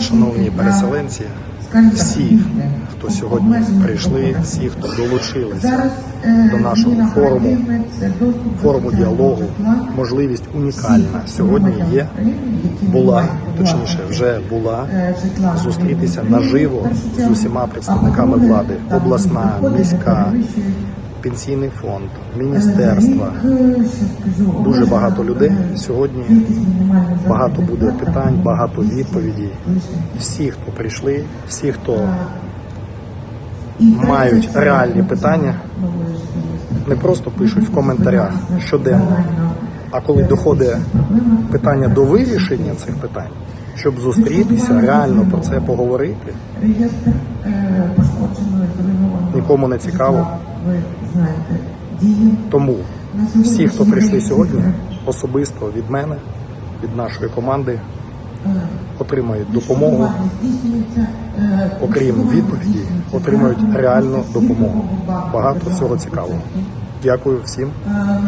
Шановні переселенці, всі, хто сьогодні прийшли, всі, хто долучилися до нашого форуму, форуму діалогу, можливість унікальна сьогодні є, була, точніше, вже була зустрітися наживо з усіма представниками влади, обласна, міська, пенсійний фонд, міністерства. Дуже багато людей сьогодні. Багато буде питань, багато відповідей. Всі, хто прийшли, всі, хто мають реальні питання, не просто пишуть в коментарях щоденно, а коли доходить питання до вирішення цих питань, щоб зустрітися, реально про це поговорити, нікому не цікаво. Ви знаєте дію. Тому всі, хто прийшли сьогодні, особисто від мене, від нашої команди, отримають допомогу. Е, окрім відповіді, отримують реальну допомогу. Багато всього цікавого. Дякую всім,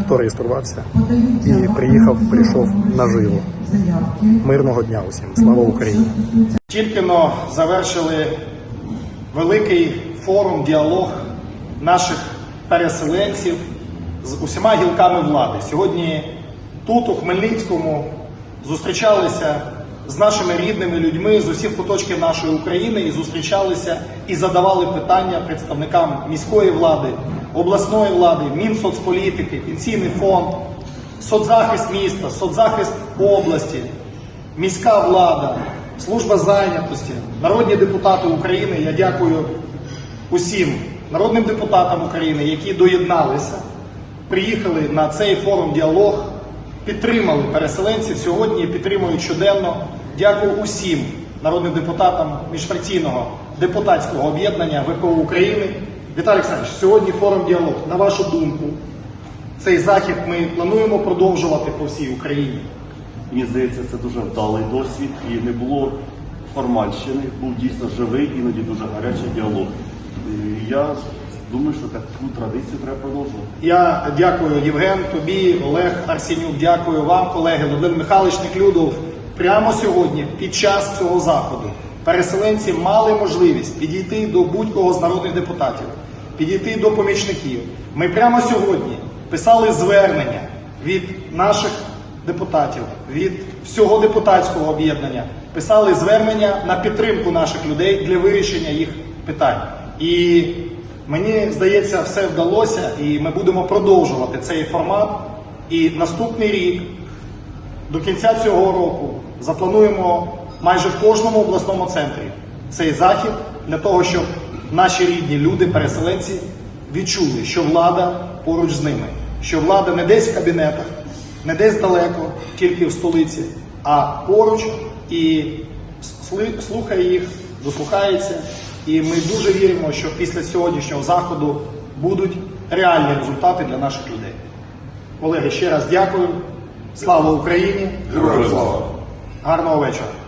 хто реєструвався і приїхав, прийшов наживо. Мирного дня усім. Слава Україні! Тільки но завершили великий форум, діалог наших переселенців з усіма гілками влади. Сьогодні тут, у Хмельницькому, зустрічалися з нашими рідними людьми з усіх куточків нашої України і зустрічалися і задавали питання представникам міської влади, обласної влади, Мінсоцполітики, пенсійний фонд, соцзахист міста, соцзахист області, міська влада, служба зайнятості, народні депутати України. Я дякую усім народним депутатам України, які доєдналися, приїхали на цей форум діалог, підтримали переселенців сьогодні, підтримують щоденно. Дякую усім народним депутатам міжфракційного депутатського об'єднання ВПО України. Віталій Олександрович, сьогодні форум діалог. На вашу думку, цей захід ми плануємо продовжувати по всій Україні. Мені здається, це дуже вдалий досвід і не було формальщини, був дійсно живий, іноді дуже гарячий діалог. Я думаю, що таку традицію треба продовжувати. Я дякую Євген, тобі, Олег Арсенюк, дякую вам, колеги, Володимир Михайлович Неклюдов. Прямо сьогодні, під час цього заходу, переселенці мали можливість підійти до будь-кого з народних депутатів, підійти до помічників. Ми прямо сьогодні писали звернення від наших депутатів, від всього депутатського об'єднання, писали звернення на підтримку наших людей для вирішення їх питань. І Мені здається, все вдалося, і ми будемо продовжувати цей формат. І наступний рік, до кінця цього року, заплануємо майже в кожному обласному центрі цей захід для того, щоб наші рідні люди, переселенці, відчули, що влада поруч з ними, що влада не десь в кабінетах, не десь далеко, тільки в столиці, а поруч і слухає їх, дослухається. І ми дуже віримо, що після сьогоднішнього заходу будуть реальні результати для наших людей. Колеги, ще раз дякую. Слава Україні! Героям слава! Гарного вечора!